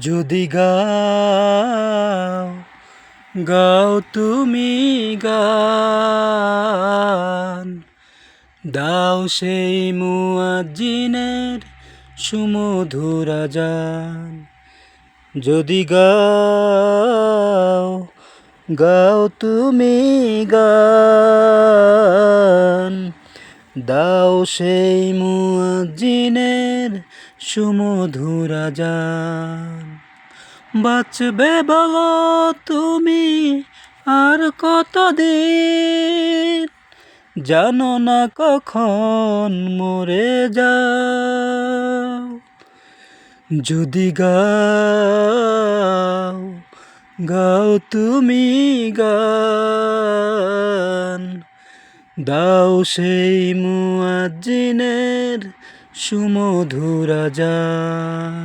যদি গাও গাও তুমি গান। দাও সেই মুয়াজ্জিনের সুমধুর আজান। যদি গাও গাও তুমি গান। দাও সেই মুয়াজ্জিনের সুমধুর আজান বাঁচবে বলো তুমি আর কতদিন? জানো না কখন মরে যাও। যদি গাও গাও তুমি গান। দাও সেই মুয়াজ্জিনের সুমধুর আজান